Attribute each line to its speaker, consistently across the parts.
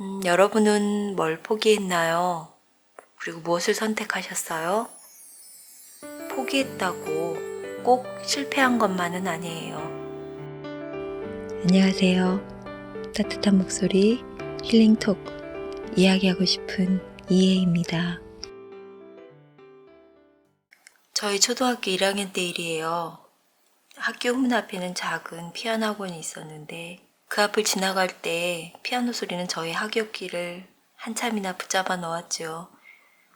Speaker 1: 음, 여러분은 뭘 포기했나요? 그리고 무엇을 선택하셨어요? 포기했다고 꼭 실패한 것만은 아니에요.
Speaker 2: 안녕하세요. 따뜻한 목소리 힐링톡 이야기하고 싶은 이혜입니다.
Speaker 1: 저희 초등학교 1학년 때 일이에요. 학교 후문 앞에는 작은 피아노 학원이 있었는데 그 앞을 지나갈 때 피아노 소리는 저희 하굣길을 한참이나 붙잡아 놓았죠.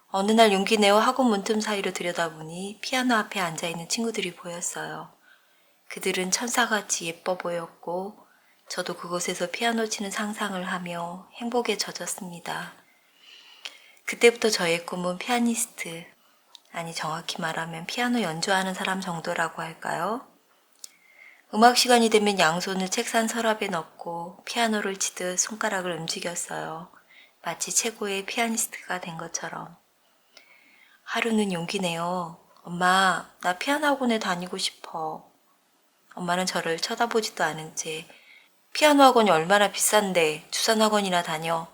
Speaker 1: 어느 날 용기 내어 학원 문틈 사이로 들여다보니 피아노 앞에 앉아 있는 친구들이 보였어요. 그들은 천사같이 예뻐 보였고 저도 그곳에서 피아노 치는 상상을 하며 행복에 젖었습니다. 그때부터 저의 꿈은 피아니스트, 아니 정확히 말하면 피아노 연주하는 사람 정도라고 할까요? 음악 시간이 되면 양손을 책상 서랍에 넣고 피아노를 치듯 손가락을 움직였어요. 마치 최고의 피아니스트가 된 것처럼. 하루는 용기 내어 엄마, 나 피아노 학원에 다니고 싶어. 엄마는 저를 쳐다보지도 않은 채 피아노 학원이 얼마나 비싼데 주산 학원이나 다녀.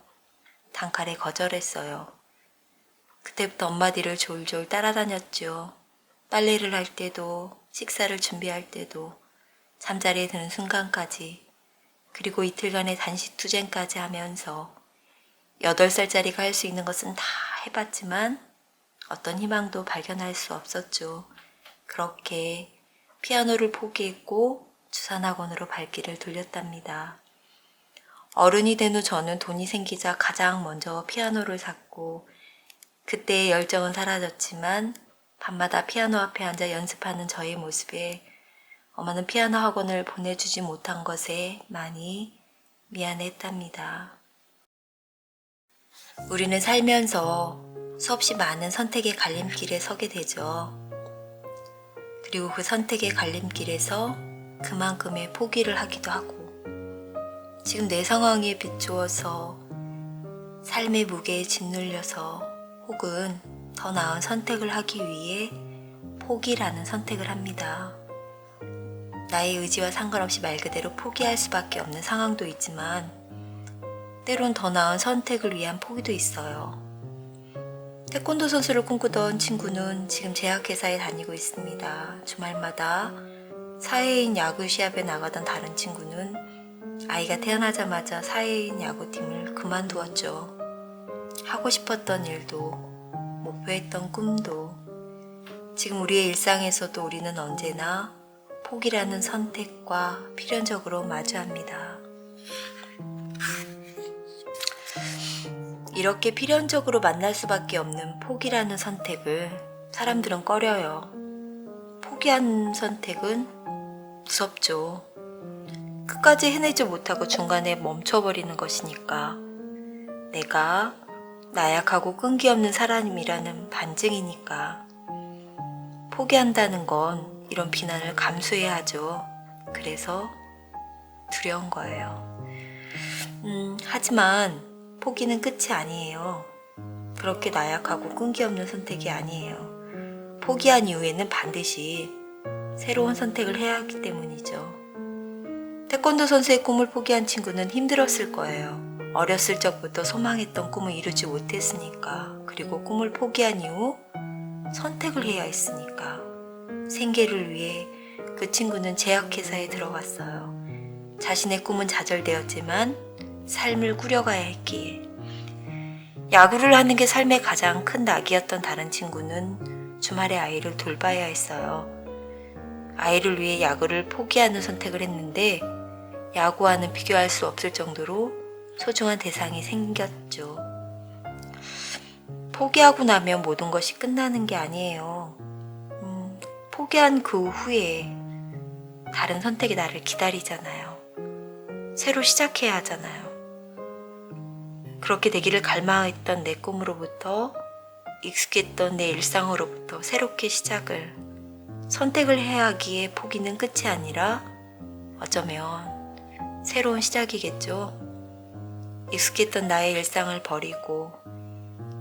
Speaker 1: 단칼에 거절했어요. 그때부터 엄마 뒤를 졸졸 따라다녔죠. 빨래를 할 때도, 식사를 준비할 때도, 잠자리에 드는 순간까지, 그리고 이틀간의 단식 투쟁까지 하면서, 8살짜리가 할 수 있는 것은 다 해봤지만, 어떤 희망도 발견할 수 없었죠. 그렇게 피아노를 포기했고, 주산학원으로 발길을 돌렸답니다. 어른이 된 후 저는 돈이 생기자 가장 먼저 피아노를 샀고, 그때의 열정은 사라졌지만 밤마다 피아노 앞에 앉아 연습하는 저의 모습에 엄마는 피아노 학원을 보내주지 못한 것에 많이 미안했답니다. 우리는 살면서 수없이 많은 선택의 갈림길에 서게 되죠. 그리고 그 선택의 갈림길에서 그만큼의 포기를 하기도 하고 지금 내 상황에 비추어서 삶의 무게에 짓눌려서 혹은 더 나은 선택을 하기 위해 포기라는 선택을 합니다. 나의 의지와 상관없이 말 그대로 포기할 수밖에 없는 상황도 있지만 때론 더 나은 선택을 위한 포기도 있어요. 태권도 선수를 꿈꾸던 친구는 지금 제약회사에 다니고 있습니다. 주말마다 사회인 야구 시합에 나가던 다른 친구는 아이가 태어나자마자 사회인 야구팀을 그만두었죠. 하고 싶었던 일도, 목표했던 꿈도, 지금 우리의 일상에서도 우리는 언제나 포기라는 선택과 필연적으로 마주합니다. 이렇게 필연적으로 만날 수밖에 없는 포기라는 선택을 사람들은 꺼려요. 포기한 선택은 무섭죠. 끝까지 해내지 못하고 중간에 멈춰버리는 것이니까. 내가 나약하고 끈기 없는 사람이라는 반증이니까. 포기한다는 건 이런 비난을 감수해야 하죠. 그래서 두려운 거예요. 음, 하지만 포기는 끝이 아니에요. 그렇게 나약하고 끈기 없는 선택이 아니에요. 포기한 이후에는 반드시 새로운 선택을 해야 하기 때문이죠. 태권도 선수의 꿈을 포기한 친구는 힘들었을 거예요. 어렸을 적부터 소망했던 꿈을 이루지 못했으니까. 그리고 꿈을 포기한 이후 선택을 해야 했으니까. 생계를 위해 그 친구는 제약회사에 들어갔어요. 자신의 꿈은 좌절되었지만 삶을 꾸려가야 했기에. 야구를 하는 게 삶의 가장 큰 낙이었던 다른 친구는 주말에 아이를 돌봐야 했어요. 아이를 위해 야구를 포기하는 선택을 했는데 야구와는 비교할 수 없을 정도로 소중한 대상이 생겼죠. 포기하고 나면 모든 것이 끝나는 게 아니에요. 음, 포기한 그 후에 다른 선택이 나를 기다리잖아요. 새로 시작해야 하잖아요. 그렇게 되기를 갈망했던 내 꿈으로부터 익숙했던 내 일상으로부터 새롭게 시작을 선택을 해야 하기에 포기는 끝이 아니라 어쩌면 새로운 시작이겠죠. 익숙했던 나의 일상을 버리고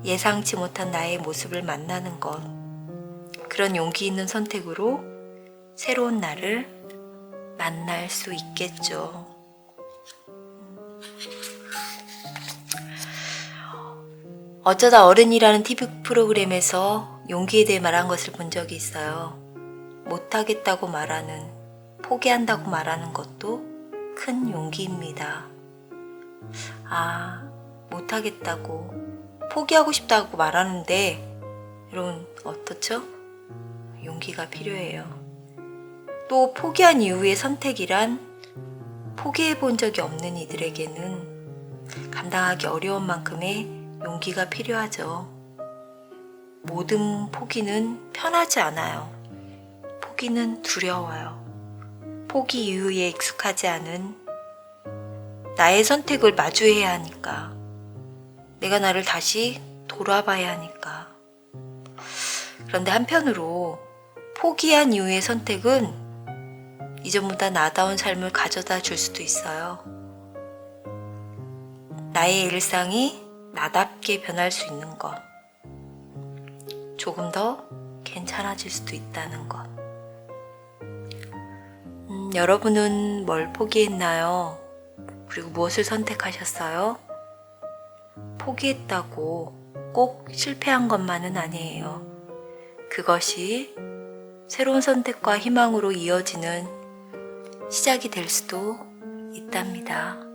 Speaker 1: 예상치 못한 나의 모습을 만나는 것. 그런 용기 있는 선택으로 새로운 나를 만날 수 있겠죠. 어쩌다 어른이라는 TV 프로그램에서 용기에 대해 말한 것을 본 적이 있어요. 못하겠다고 말하는, 포기한다고 말하는 것도 큰 용기입니다. 아, 못하겠다고, 포기하고 싶다고 말하는데, 여러분, 어떻죠? 용기가 필요해요. 또 포기한 이후의 선택이란 포기해 본 적이 없는 이들에게는 감당하기 어려운 만큼의 용기가 필요하죠. 모든 포기는 편하지 않아요. 포기는 두려워요. 포기 이후에 익숙하지 않은 나의 선택을 마주해야 하니까. 내가 나를 다시 돌아봐야 하니까. 그런데 한편으로 포기한 이후의 선택은 이전보다 나다운 삶을 가져다 줄 수도 있어요. 나의 일상이 나답게 변할 수 있는 것. 조금 더 괜찮아질 수도 있다는 것. 음, 여러분은 뭘 포기했나요? 그리고 무엇을 선택하셨어요? 포기했다고 꼭 실패한 것만은 아니에요. 그것이 새로운 선택과 희망으로 이어지는 시작이 될 수도 있답니다.